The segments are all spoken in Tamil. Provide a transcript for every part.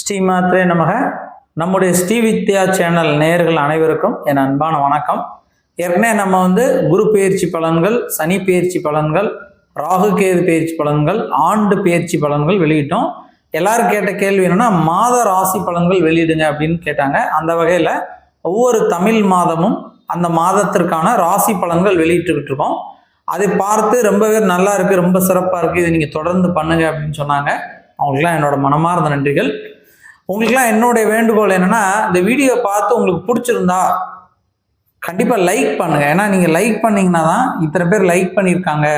ஸ்ரீமாத்ரே நமக. நம்முடைய ஸ்ரீ வித்யா சேனல் நேயர்கள் அனைவருக்கும் என் அன்பான வணக்கம். ஏற்கனவே நம்ம வந்து குரு பெயர்ச்சி பலன்கள் சனி பெயர்ச்சி பலன்கள் ராகு கேது பெயர்ச்சி பலன்கள் ஆண்டு பயிற்சி பலன்கள் வெளியிட்டோம். எல்லாரும் கேட்ட கேள்வி என்னன்னா மாத ராசி பலன்கள் வெளியிடுங்க அப்படின்னு கேட்டாங்க. அந்த வகையில் ஒவ்வொரு தமிழ் மாதமும் அந்த மாதத்திற்கான ராசி பலன்கள் வெளியிட்டுக்கிட்டு இருக்கோம். அதை பார்த்து ரொம்ப பேர் நல்லா இருக்கு ரொம்ப சிறப்பாக இருக்கு. இதை நீங்கள் தொடர்ந்து பண்ணுங்க அப்படின்னு சொன்னாங்க. அவங்களுக்குலாம் என்னோட மனமார்ந்த நன்றிகள். உங்களுக்குலாம் என்னுடைய வேண்டுகோள் என்னன்னா இந்த வீடியோ பார்த்து உங்களுக்கு பிடிச்சிருந்தா கண்டிப்பாக லைக் பண்ணுங்க. ஏன்னா நீங்கள் லைக் பண்ணிங்கன்னா தான் இத்தனை பேர் லைக் பண்ணியிருக்காங்க.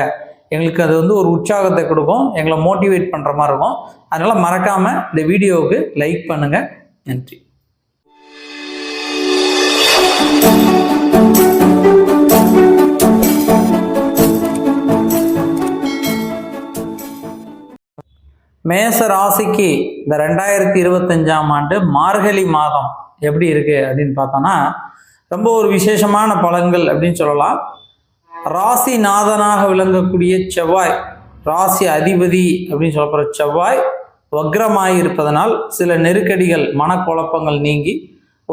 எங்களுக்கு அது வந்து ஒரு உற்சாகத்தை கொடுக்கும். எங்களை மோட்டிவேட் பண்ணுற மாதிரி இருக்கும். அதனால் மறக்காமல் இந்த வீடியோவுக்கு லைக் பண்ணுங்கள் நன்றி. மேச ராசிக்கு இந்த ரெண்டாயிரத்தி இருபத்தஞ்சாம் ஆண்டு மார்கழி மாதம் எப்படி இருக்கு அப்படின்னு பார்த்தோன்னா ரொம்ப ஒரு விசேஷமான பலன்கள் அப்படின்னு சொல்லலாம். ராசி நாதனாக விளங்கக்கூடிய செவ்வாய் ராசி அதிபதி அப்படின்னு சொல்லப்படுற செவ்வாய் வக்ரமாய் இருப்பதனால் சில நெருக்கடிகள் மனக்குழப்பங்கள் நீங்கி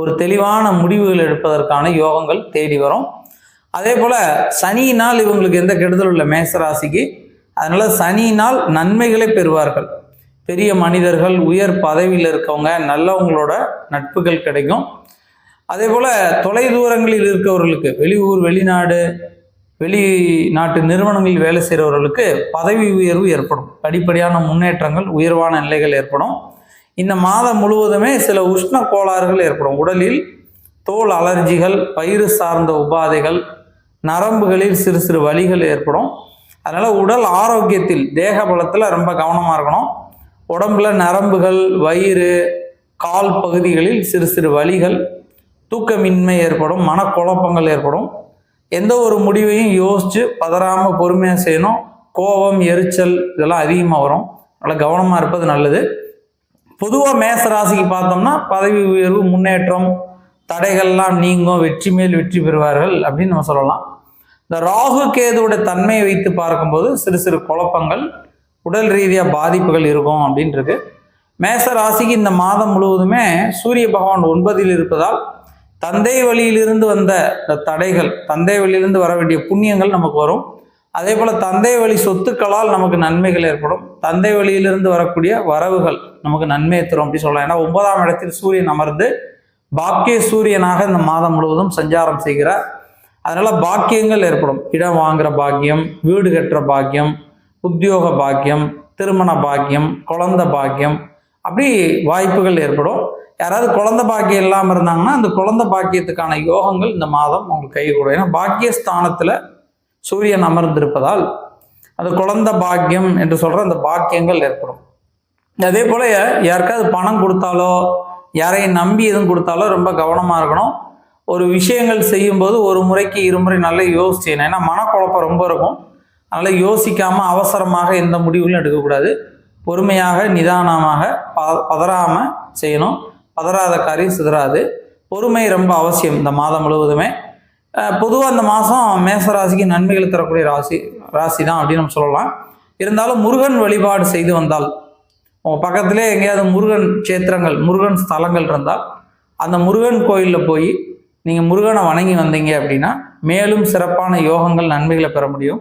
ஒரு தெளிவான முடிவுகள் எடுப்பதற்கான யோகங்கள் தேடி வரும். அதே போல் சனியினால் இவங்களுக்கு எந்த கெடுதலும் இல்லை. மேசராசிக்கு அதனால் சனியினால் நன்மைகளை பெறுவார்கள். பெரிய மனிதர்கள் உயர் பதவியில் இருக்கவங்க நல்லவங்களோட நட்புகள் கிடைக்கும். அதே போல் தொலை தூரங்களில் இருக்கவர்களுக்கு வெளியூர் வெளிநாடு வெளிநாட்டு நிறுவனங்களில் வேலை செய்கிறவர்களுக்கு பதவி உயர்வு ஏற்படும். படிப்படியான முன்னேற்றங்கள் உயர்வான நிலைகள் ஏற்படும். இந்த மாதம் முழுவதுமே சில உஷ்ண கோளாறுகள் ஏற்படும். உடலில் தோல் அலர்ஜிகள் பயிறு சார்ந்த உபாதைகள் நரம்புகளில் சிறு சிறு வலிகள் ஏற்படும். அதனால் உடல் ஆரோக்கியத்தில் தேக பலத்தில் ரொம்ப கவனமாக இருக்கணும். உடம்புல நரம்புகள் வயிறு கால் பகுதிகளில் சிறு சிறு வலிகள் தூக்கமின்மை ஏற்படும் மனக்குழப்பங்கள் ஏற்படும். எந்த ஒரு முடிவையும் யோசித்து பதறாமல் பொறுமையாக செய்யணும். கோபம் எரிச்சல் இதெல்லாம் அதிகமாக வரும். அதனால் கவனமாக இருப்பது நல்லது. பொதுவாக மேச ராசிக்கு பார்த்தோம்னா பதவி உயர்வு முன்னேற்றம் தடைகள்லாம் நீங்கும். வெற்றி மேல் வெற்றி பெறுவார்கள் அப்படின்னு நம்ம சொல்லலாம். இந்த ராகு கேதுவோட தன்மையை வைத்து பார்க்கும்போது சிறு சிறு குழப்பங்கள் உடல் ரீதியாக பாதிப்புகள் இருக்கும் அப்படின்றது. மேச ராசிக்கு இந்த மாதம் முழுவதுமே சூரிய பகவான் ஒன்பதில் இருப்பதால் தந்தை வழியிலிருந்து வந்த இந்த தடைகள் தந்தை வழியிலிருந்து வர வேண்டிய புண்ணியங்கள் நமக்கு வரும். அதே போல் தந்தை வழி சொத்துக்களால் நமக்கு நன்மைகள் ஏற்படும். தந்தை வழியிலிருந்து வரக்கூடிய வரவுகள் நமக்கு நன்மையை தரும் அப்படி சொல்லலாம். ஏன்னா ஒன்பதாம் இடத்தில் சூரியன் அமர்ந்து பாக்கிய சூரியனாக இந்த மாதம் முழுவதும் சஞ்சாரம் செய்கிறார். அதனால பாக்கியங்கள் ஏற்படும். இடம் வாங்குற பாக்கியம் வீடு கட்டுற பாக்கியம் உத்தியோக பாக்கியம் திருமண பாக்கியம் குழந்த பாக்கியம் அப்படி வாய்ப்புகள் ஏற்படும். யாராவது குழந்த பாக்கியம் இல்லாமல் இருந்தாங்கன்னா அந்த குழந்த பாக்கியத்துக்கான யோகங்கள் இந்த மாதம் உங்களுக்கு கை கூடும் ஏன்னா பாக்கியஸ்தானத்தில் சூரியன் அமர்ந்திருப்பதால் அது குழந்த பாக்கியம் என்று சொல்கிற அந்த பாக்கியங்கள் ஏற்படும். அதே போல் யாருக்காவது பணம் கொடுத்தாலோ யாரையும் நம்பி எதுவும் கொடுத்தாலோ ரொம்ப கவனமாக இருக்கணும். ஒரு விஷயங்கள் செய்யும்போது ஒரு முறைக்கு இருமுறை நல்லா யோசிச்சு ஏன்னா மனக்குழப்பம் ரொம்ப இருக்கும். அதனால் யோசிக்காமல் அவசரமாக எந்த முடிவுகளும் எடுக்கக்கூடாது. பொறுமையாக நிதானமாக ப பதறாமல் செய்யணும். பதறாத காரியம் சிதறாது. பொறுமை ரொம்ப அவசியம் இந்த மாதம் முழுவதுமே. பொதுவாக இந்த மாதம் மேச ராசிக்கு நன்மைகள் தரக்கூடிய ராசி ராசி தான் அப்படின்னு நம்ம சொல்லலாம். இருந்தாலும் முருகன் வழிபாடு செய்து வந்தால் உங்கள் பக்கத்திலே எங்கேயாவது முருகன் சேத்திரங்கள் முருகன் ஸ்தலங்கள் இருந்தால் அந்த முருகன் கோயிலில் போய் நீங்கள் முருகனை வணங்கி வந்தீங்க அப்படின்னா மேலும் சிறப்பான யோகங்கள் நன்மைகளை பெற முடியும்.